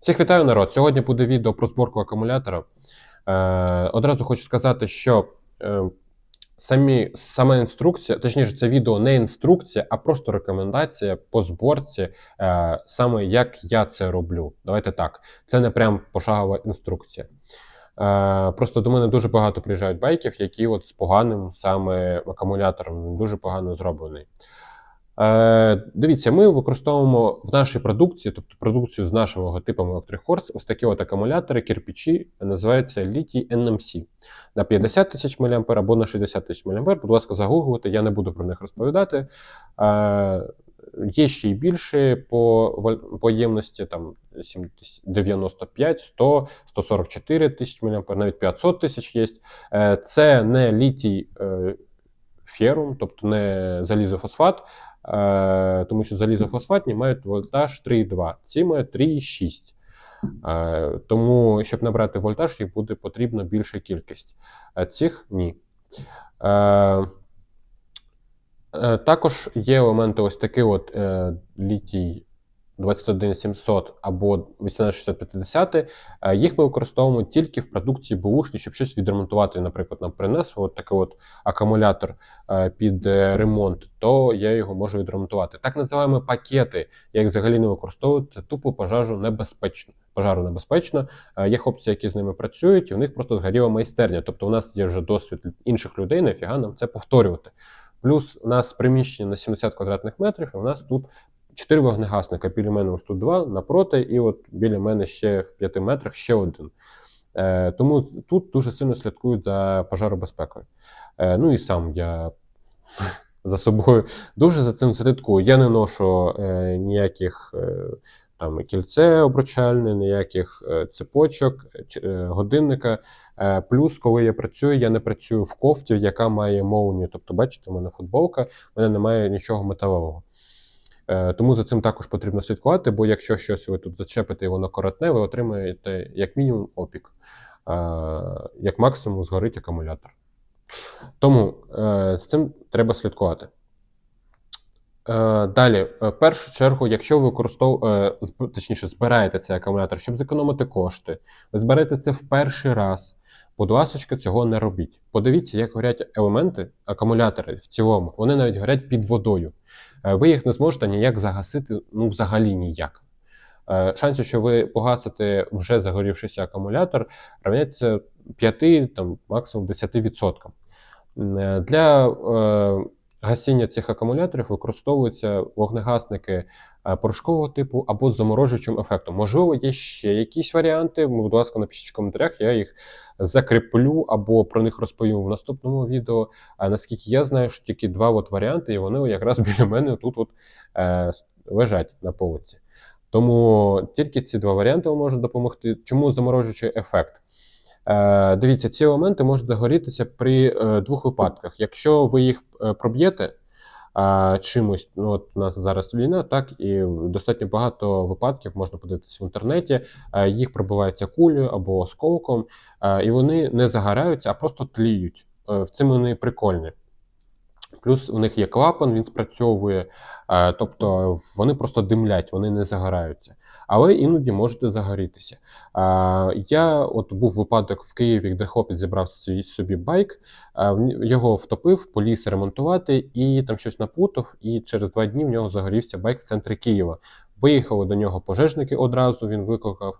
Всіх вітаю, народ. Сьогодні буде відео про зборку акумулятора. Е, одразу хочу сказати, що е, самі, сама інструкція, точніше, це відео не інструкція, а просто рекомендація по зборці, е, саме як я це роблю. Давайте так. Це не прям пошагова інструкція. Е, просто до мене дуже багато приїжджають байків, які от з поганим саме акумулятором, дуже погано зроблений. Е, дивіться, ми використовуємо в нашій продукції, тобто продукцію з нашим логотипом Electric Horse, ось такі от акумулятори, кирпичі, називаються літій NMC на 50 тисяч мА або на 60 тисяч мА. Будь ласка, загуглите, я не буду про них розповідати. Е, Є ще й більше по, валь- по ємності, там 95, 100, 144 тисяч мА, навіть 500 тисяч є. Е, Це не літій е, ферум, тобто не залізофосфат, тому що залізофосфатні мають вольтаж 3,2, ці мають 3,6. Е, тому, щоб набрати вольтаж, їх буде потрібно більша кількість. А цих ні. Е, е, також є елементи ось такий от е, літій 21700 або 18650. Е, Їх ми використовуємо тільки в продукції бушні, щоб щось відремонтувати. Наприклад, нам принесли от такий от акумулятор е, під е, ремонт, то я його можу відремонтувати. Так називаємо пакети. Я їх взагалі не використовую. Це тупо пожежу небезпечно. Пожару небезпечно. Є хлопці, які з ними працюють, і у них просто згоріла майстерня. Тобто, у нас є вже досвід інших людей, нафіга нам це повторювати. Плюс у нас приміщення на 70 квадратних метрів, і у нас тут чотири вогнегасника. Біля мене ось тут два напроти, і от біля мене ще в 5 метрах ще один. Е, тому тут дуже сильно слідкують за пожаробезпекою. Е, ну і сам я за собою дуже за цим слідкую. Я не ношу е, ніяких е, там кільце обручальне, ніяких е, цепочок, е, годинника. Е, плюс, коли я працюю, я не працюю в кофті, яка має молнію. Тобто, бачите, у мене футболка, в мене немає нічого металевого. Е, Тому за цим також потрібно слідкувати, бо якщо щось ви тут зачепите і воно коротне, ви отримаєте як мінімум опік, Е, як максимум згорить акумулятор. Тому е, з цим треба слідкувати. Далі, в першу чергу, якщо ви використовуєте, точніше, збираєте цей акумулятор, щоб зекономити кошти, ви зберете це в перший раз. Будь ласка, цього не робіть. Подивіться, як горять елементи, акумулятори в цілому. Вони навіть горять під водою. Е, Ви їх не зможете ніяк загасити, ну взагалі ніяк. Е, Шансів, що ви погасите вже загорівшийся акумулятор, равняється 5, там, максимум 10%. Е, Для е, гасіння цих акумуляторів використовуються вогнегасники порошкового типу або з заморожуючим ефектом. Можливо, є ще якісь варіанти. Будь ласка, напишіть в коментарях, я їх закріплю або про них розповім в наступному відео. А наскільки я знаю, що тільки два от варіанти, і вони якраз біля мене тут от, е, лежать на полиці. Тому тільки ці два варіанти можуть допомогти. Чому заморожуючий ефект? Е, дивіться, ці елементи можуть загорітися при е, двох випадках. Якщо ви їх е, проб'єте е, чимось, ну от у нас зараз війна, так і достатньо багато випадків можна подивитися в інтернеті. А, їх пробиваються кулею або осколком, а, і вони не загораються, а просто тліють. Е, в цим вони прикольні. Плюс у них є клапан, він спрацьовує, е, тобто вони просто димлять, вони не загораються. Але іноді можете загорітися. Е, Я от був випадок в Києві, де хлопець зібрав собі байк, е, його втопив, поліз ремонтувати і там щось напутав. І через два дні в нього загорівся байк в центрі Києва. Виїхали до нього пожежники одразу, він викликав.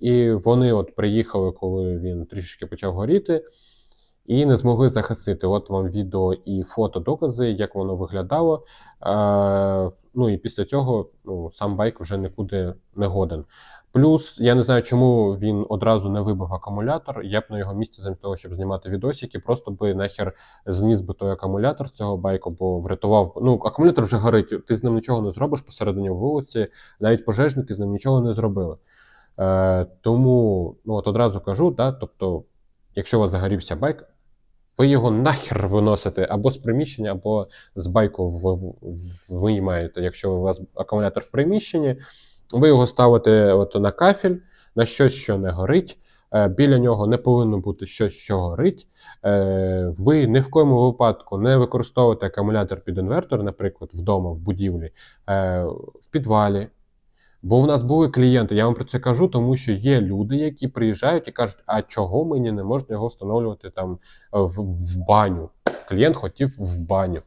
І вони от приїхали, коли він трішечки почав горіти і не змогли захистити. От вам відео і фото, докази, як воно виглядало. Е, ну і після цього ну, сам байк вже нікуди не годен. Плюс я не знаю, чому він одразу не вибив акумулятор. Я б на його місці, замість того, щоб знімати відосики, просто би нахер зніс би той акумулятор цього байку, бо врятував. Ну, акумулятор вже горить, ти з ним нічого не зробиш посередині вулиці, навіть пожежники з ним нічого не зробили. Е, тому ну, от одразу кажу, да, тобто, якщо у вас загорівся байк, ви його нахер виносите або з приміщення, або з байку ви- ви- виймаєте. Якщо у вас акумулятор в приміщенні, ви його ставите от на кафель, на щось, що не горить. Е, Біля нього не повинно бути щось, що горить. Е, Ви ні в коєму випадку не використовуєте акумулятор під інвертор, наприклад, вдома, в будівлі, е, в підвалі. Бо в нас були клієнти, я вам про це кажу, тому що є люди, які приїжджають і кажуть, а чого мені не можна його встановлювати там в, в баню. Клієнт хотів в баню.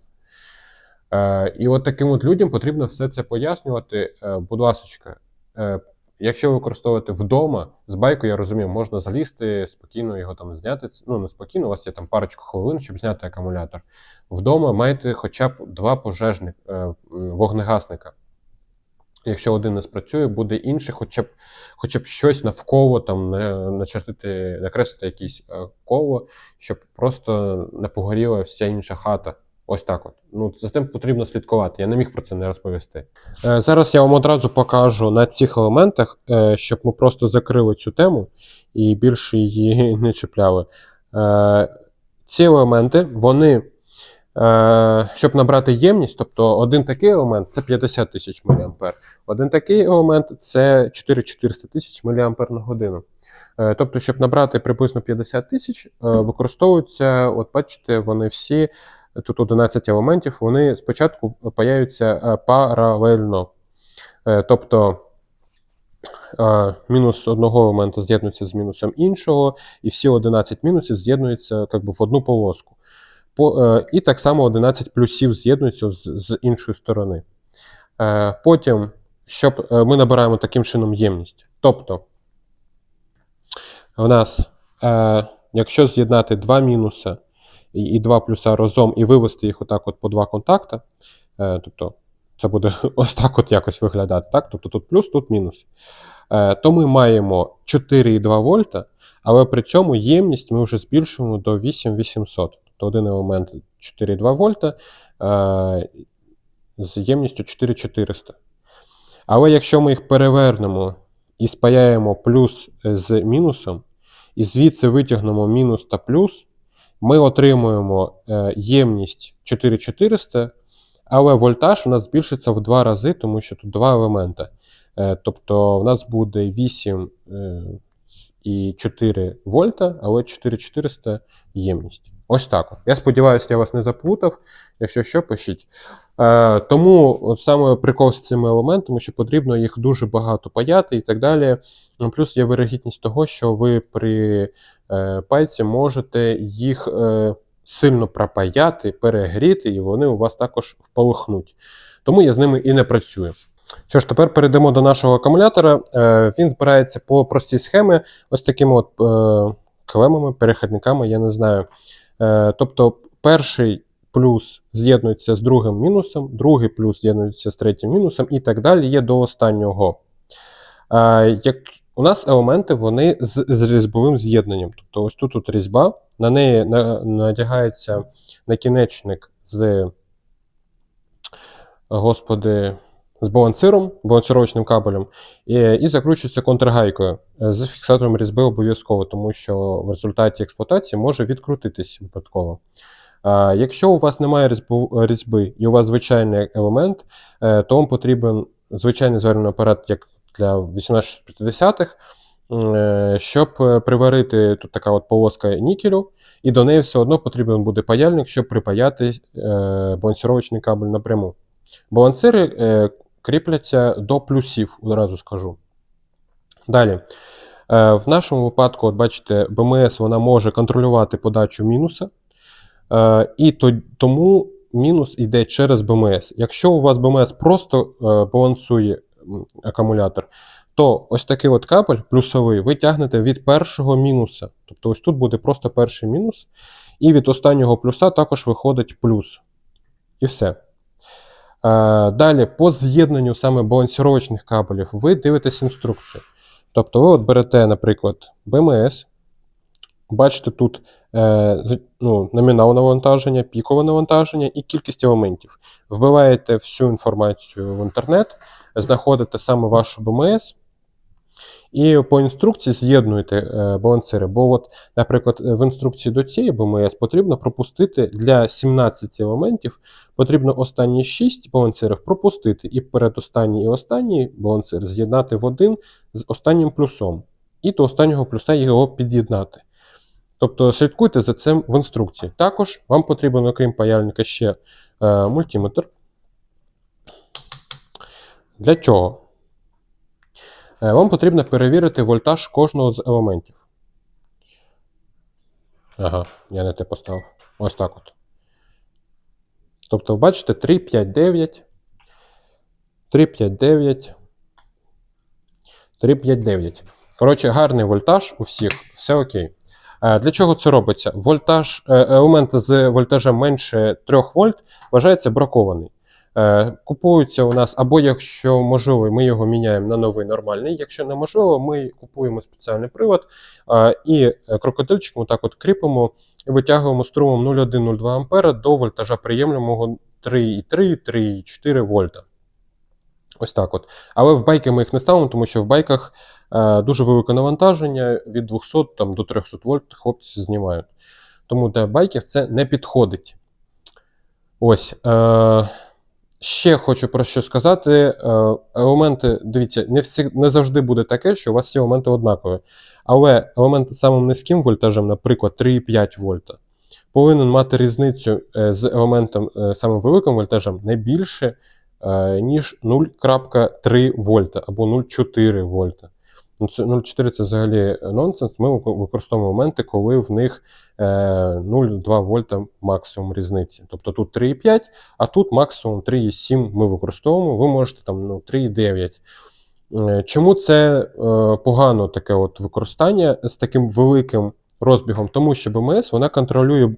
Е, і от таким от людям потрібно все це пояснювати. Е, будь ласка, е, якщо ви використовуєте вдома з байкою, я розумію, можна залізти, спокійно його там зняти. Ну, не спокійно, у вас є там парочку хвилин, щоб зняти акумулятор. Вдома маєте хоча б два пожежних е, вогнегасника. Якщо один не спрацює, буде інший, хоча б, хоча б щось навколо там на- начертити, накреслити якесь е, коло, щоб просто не погоріла вся інша хата. Ось так от. Ну, за тим потрібно слідкувати. Я не міг про це не розповісти. Е, зараз я вам одразу покажу на цих елементах, е, щоб ми просто закрили цю тему і більше її не чіпляли. Е, ці елементи, вони, щоб набрати ємність, тобто один такий елемент це 50 тисяч мА. Один такий елемент це 4400 тисяч мА на годину. Е, Тобто, щоб набрати приблизно 50 тисяч, е, використовуються, от бачите, вони всі, тут 11 елементів, вони спочатку паяються е, паралельно. Е, Тобто е, мінус одного елемента з'єднується з мінусом іншого, і всі 11 мінусів з'єднуються в одну полоску. Е, і так само 11 плюсів з'єднуються з, з іншої сторони. Е, Потім, щоб е, ми набираємо таким чином ємність. Тобто, в нас, якщо з'єднати два мінуси і, і два плюса разом і вивести їх отак от по два контакта, тобто це буде ось так от якось виглядати, так? Тобто тут плюс, тут мінус. То ми маємо 4,2 вольта, але при цьому ємність ми вже збільшуємо до 8800. Тобто один елемент 4,2 вольта е, з ємністю 4400. Але якщо ми їх перевернемо і спаяємо плюс з мінусом, і звідси витягнемо мінус та плюс, ми отримуємо е, ємність 4400, але вольтаж в нас збільшиться в два рази, тому що тут два елемента. Е, Тобто в нас буде 8 е, і 4 вольта, але 4400 ємність. Ось так. Я сподіваюся, я вас не заплутав. Якщо що, пишіть. Е, тому от саме прикол з цими елементами, що потрібно їх дуже багато паяти і так далі. Ну, Плюс є вирогідність того, що ви при е, пальці можете їх е, сильно пропаяти, перегріти, і вони у вас також вполихнуть. Тому я з ними і не працюю. Що ж, тепер перейдемо до нашого акумулятора. Е, він збирається по простій схемі, ось такими от е, клемами, перехідниками, я не знаю. Е, тобто, перший плюс з'єднується з другим мінусом, другий плюс з'єднується з третім мінусом, і так далі є до останнього. Як у нас елементи вони з, з різьбовим з'єднанням. Тобто, ось тут, тут різьба, на неї на, надягається накінечник з, господи, з балансиром, балансировочним кабелем, і, і закручується контргайкою е, з фіксатором різьби обов'язково, тому що в результаті експлуатації може відкрутитись випадково. Якщо у вас немає різьби і у вас звичайний елемент, е, то вам потрібен звичайний зварювальний апарат, як для 1850-х, е, щоб приварити тут така от полоска нікелю, і до неї все одно потрібен буде паяльник, щоб припаяти балансировочний кабель напряму. Балансири кріпляться до плюсів, одразу скажу. Далі. Е, в нашому випадку, от бачите, БМС вона може контролювати подачу мінуса, е, і тому мінус йде через БМС. Якщо у вас БМС просто е, балансує акумулятор, то ось такий от кабель плюсовий ви тягнете від першого мінуса. Тобто ось тут буде просто перший мінус, і від останнього плюса також виходить плюс. І все. Е, Далі, по з'єднанню саме балансіровочних кабелів, ви дивитесь інструкцію. Тобто, ви от берете, наприклад, БМС, бачите тут е, ну, номінал навантаження, пікове навантаження і кількість елементів. Вбиваєте всю інформацію в інтернет, знаходите саме вашу БМС, і по інструкції з'єднуєте е, балансири. Бо, от, наприклад, в інструкції до цієї БМС потрібно пропустити для 17 елементів, потрібно останні 6 балансирів пропустити, і передостанній і останній балансир з'єднати в один з останнім плюсом, і до останнього плюса його під'єднати. Тобто слідкуйте за цим в інструкції. Також вам потрібен, окрім паяльника, ще е, мультиметр. Для чого? Е, Вам потрібно перевірити вольтаж кожного з елементів. Ага, я не те поставив. Ось так от. Тобто, ви бачите, 3, 5, 9. 3, 5, 9. 3, 5, 9. Коротше, гарний вольтаж у всіх, все окей. Е, Для чого це робиться? Вольтаж, е, елемент з вольтажем менше 3 вольт вважається бракований. Е, Купується у нас, або якщо можливо, ми його міняємо на новий нормальний. Якщо неможливо, ми купуємо спеціальний привод е, і е, крокодильчиком так от кріпимо і витягуємо струмом 0,1-0,2 А до вольтажа приємного 3,3-3,4 вольта. Ось так от. Але в байки ми їх не ставимо, тому що в байках дуже велике навантаження від 200 там, до 300 вольт хлопці знімають. Тому для байків це не підходить. Ось. Е, ще хочу про що сказати. Е, елементи, дивіться, не, всі, не завжди буде таке, що у вас всі елементи однакові. Але елемент з самим низьким вольтажем, наприклад, 3,5 вольта, повинен мати різницю е, з елементом е, самим великим вольтажем не більше, ніж 0,3 вольта або 0,4 вольта. Ну, це 0,4 це взагалі нонсенс. Ми використовуємо моменти, коли в них е, 0,2 вольта максимум різниці. Тобто тут 3,5, а тут максимум 3,7 ми використовуємо. Ви можете там ну, 3,9. Е, Чому це е, погано таке от використання з таким великим розбігом? Тому що БМС вона контролює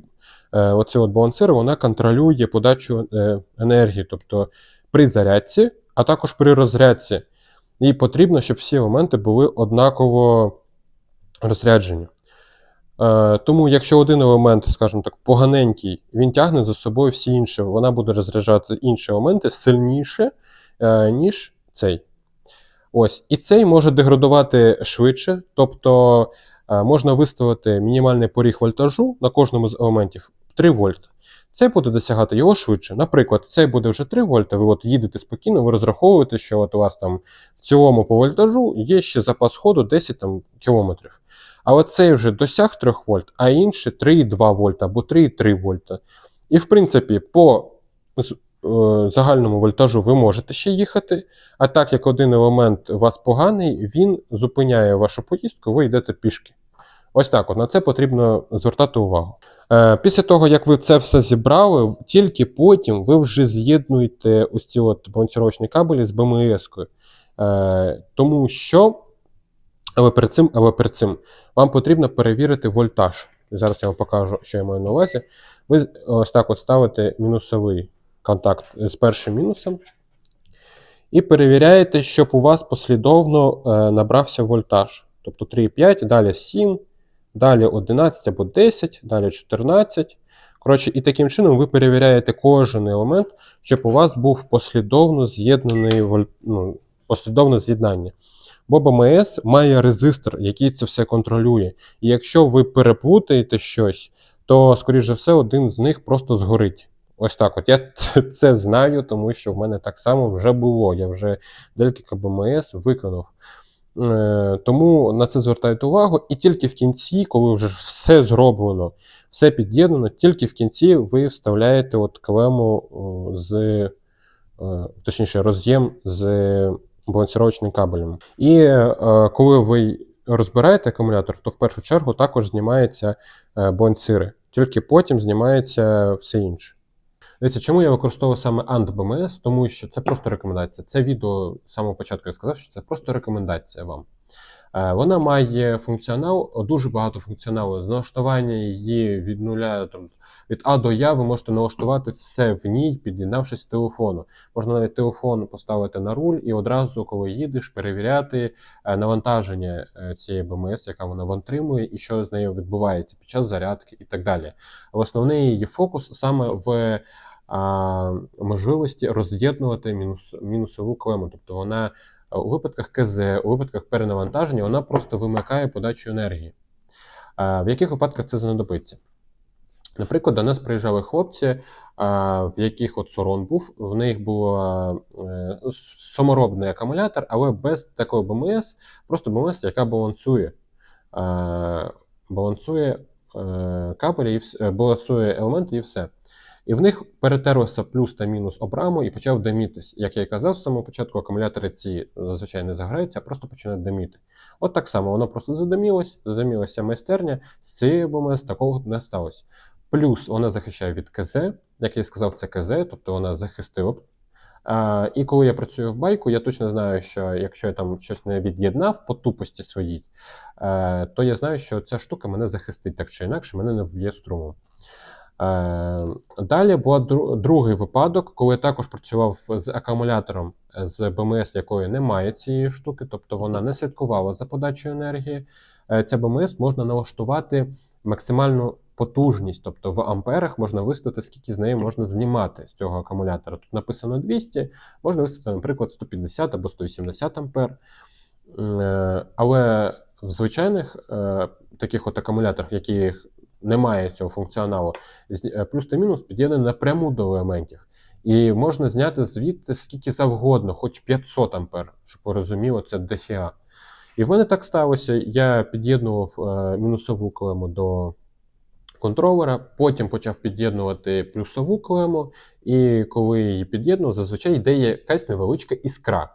е, оці от балансири, вона контролює подачу е, енергії, тобто при зарядці, а також при розрядці. І потрібно, щоб всі елементи були однаково розряджені. Е, тому, якщо один елемент, скажімо так, поганенький, він тягне за собою всі інші, вона буде розряджати інші елементи сильніше, е, ніж цей. Ось. І цей може деградувати швидше, тобто е, можна виставити мінімальний поріг вольтажу на кожному з елементів 3 вольта. Цей буде досягати його швидше. Наприклад, цей буде вже 3 вольта, ви от їдете спокійно, ви розраховуєте, що от у вас там в цілому по вольтажу є ще запас ходу 10 там, кілометрів. Але цей вже досяг 3 вольт, а інший 3,2 вольта або 3,3 вольта. І в принципі, по е, загальному вольтажу ви можете ще їхати. А так як один елемент у вас поганий, він зупиняє вашу поїздку, ви йдете пішки. Ось так, от на це потрібно звертати увагу. Е, Після того, як ви це все зібрали, тільки потім ви вже з'єднуєте ось ці от балансировочні кабелі з БМС-кою. Е, Тому що, але перед цим, але перед цим, вам потрібно перевірити вольтаж. Зараз я вам покажу, що я маю на увазі. Ви ось так от ставите мінусовий контакт з першим мінусом. І перевіряєте, щоб у вас послідовно е, набрався вольтаж. Тобто 3,5, далі 7, далі 11 або 10, далі 14. Коротше, і таким чином ви перевіряєте кожен елемент, щоб у вас був послідовно з'єднаний ну, послідовне з'єднання. Бо БМС має резистор, який це все контролює. І якщо ви переплутаєте щось, то, скоріш за все, один з них просто згорить. Ось так. От я це- знаю, тому що в мене так само вже було. Я вже декілька БМС виконав. Е, Тому на це звертайте увагу. І тільки в кінці, коли вже все зроблено, все під'єднано, тільки в кінці ви вставляєте от клему з, е, точніше, роз'єм з балансировочним кабелем. І е, коли ви розбираєте акумулятор, то в першу чергу також знімаються балансири. Тільки потім знімається все інше. Дивіться, чому я використовую саме ANT-BMS? Тому що це просто рекомендація. Це відео з самого початку я сказав, що це просто рекомендація вам. Е, Вона має функціонал, дуже багато функціоналу. З налаштування її від нуля там, від А до Я ви можете налаштувати все в ній, під'єднавшись телефону. Можна навіть телефон поставити на руль і одразу, коли їдеш, перевіряти е, навантаження е, цієї БМС, яка вона вантримує, і що з нею відбувається під час зарядки і так далі. Основний її фокус саме в можливості роз'єднувати мінус, мінусову клему. Тобто вона е, у випадках КЗ, у випадках перенавантаження, вона просто вимикає подачу енергії. В яких випадках це знадобиться? Наприклад, до нас приїжджали хлопці, в яких от Сорон був, в них був е, саморобний акумулятор, але без такої БМС, просто БМС, яка балансує. Е, балансує кабелі, балансує елементи і все. І в них перетерлося плюс та мінус об раму і почав димітись. Як я і казав з самого початку, акумулятори ці зазвичай не загораються, а просто починають диміти. От так само воно просто задимілось, задимілася майстерня, з цією БМС такого не сталося. Плюс вона захищає від КЗ, як я і сказав, це КЗ, тобто вона захистила. А, і коли я працюю в байку, я точно знаю, що якщо я там щось не від'єднав по тупості своїй, е, то я знаю, що ця штука мене захистить так чи інакше, мене не вб'є струмом. Е, Далі був другий випадок, коли я також працював з акумулятором з БМС, якої немає цієї штуки, тобто вона не слідкувала за подачею енергії. Е, Ця БМС можна налаштувати максимальну потужність, тобто в амперах можна виставити, скільки з неї можна знімати з цього акумулятора. Тут написано 200, можна виставити, наприклад, 150 або 180 ампер. Е, Але в звичайних таких от акумуляторах, яких немає цього функціоналу, е, плюс та мінус під'єднані напряму до елементів. І можна зняти звідти скільки завгодно, хоч 500 ампер, щоб ви розуміли, це дофіга. І в мене так сталося. Я під'єднував е, мінусову клему до контролера, потім почав під'єднувати плюсову клему, і коли її під'єднував, зазвичай йде якась невеличка іскра.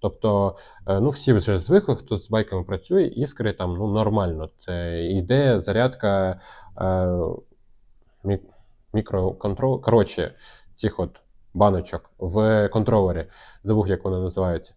Тобто, е, ну, всі вже звикли, хто з байками працює, іскри там ну, нормально. Це йде зарядка мікроконтрол. Коротше, цих от баночок в контролері. Забув, як вони називаються.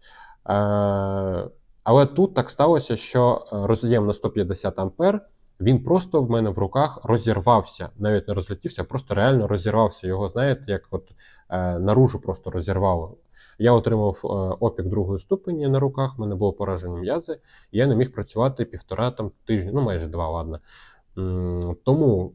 Е, але тут так сталося, що е, роз'єм на 150 ампер, він просто в мене в руках розірвався, навіть не розлетівся, просто реально розірвався. Його, знаєте, як от е, наружу просто розірвало. Я отримав е, опік другої ступені на руках, в мене було поражені м'язи, я не міг працювати півтора там тижні, ну майже два, ладно. Тому,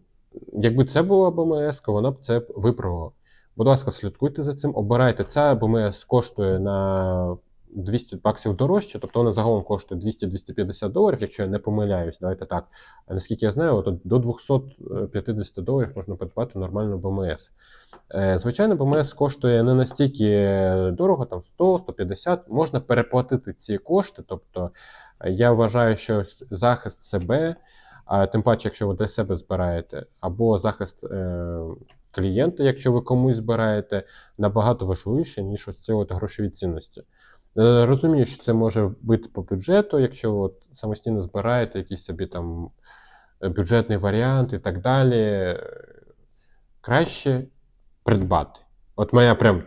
якби це була БМС, вона б це виправила. Будь ласка, слідкуйте за цим, обирайте. Ця БМС коштує на 200 баксів дорожче, тобто вона загалом коштує 200-250 доларів, якщо я не помиляюсь, давайте так. А наскільки я знаю, то до 250 доларів можна придбати нормальну БМС. Е, Звичайно, БМС коштує не настільки дорого, там 100-150, можна переплатити ці кошти. Тобто е, я вважаю, що захист себе, а тим паче, якщо ви для себе збираєте, або захист е, клієнта, якщо ви комусь збираєте, набагато важливіше, ніж ось ці от грошові цінності. Е, Розумію, що це може бути по бюджету, якщо от самостійно збираєте якийсь собі там е, бюджетний варіант і так далі. е, Краще придбати. От моя прям.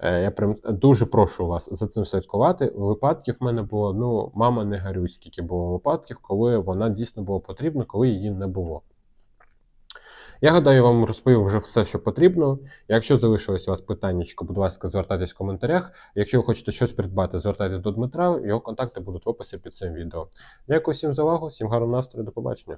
Е, Я прям дуже прошу вас за цим слідкувати. Випадків в мене було, ну, мама не горюй, скільки було випадків, коли вона дійсно була потрібна, коли її не було. Я гадаю, вам розповів вже все, що потрібно. Якщо залишилось у вас питання, будь ласка, звертайтесь в коментарях. Якщо ви хочете щось придбати, звертайтесь до Дмитра, його контакти будуть в описі під цим відео. Дякую всім за увагу, всім гарного настрою, до побачення.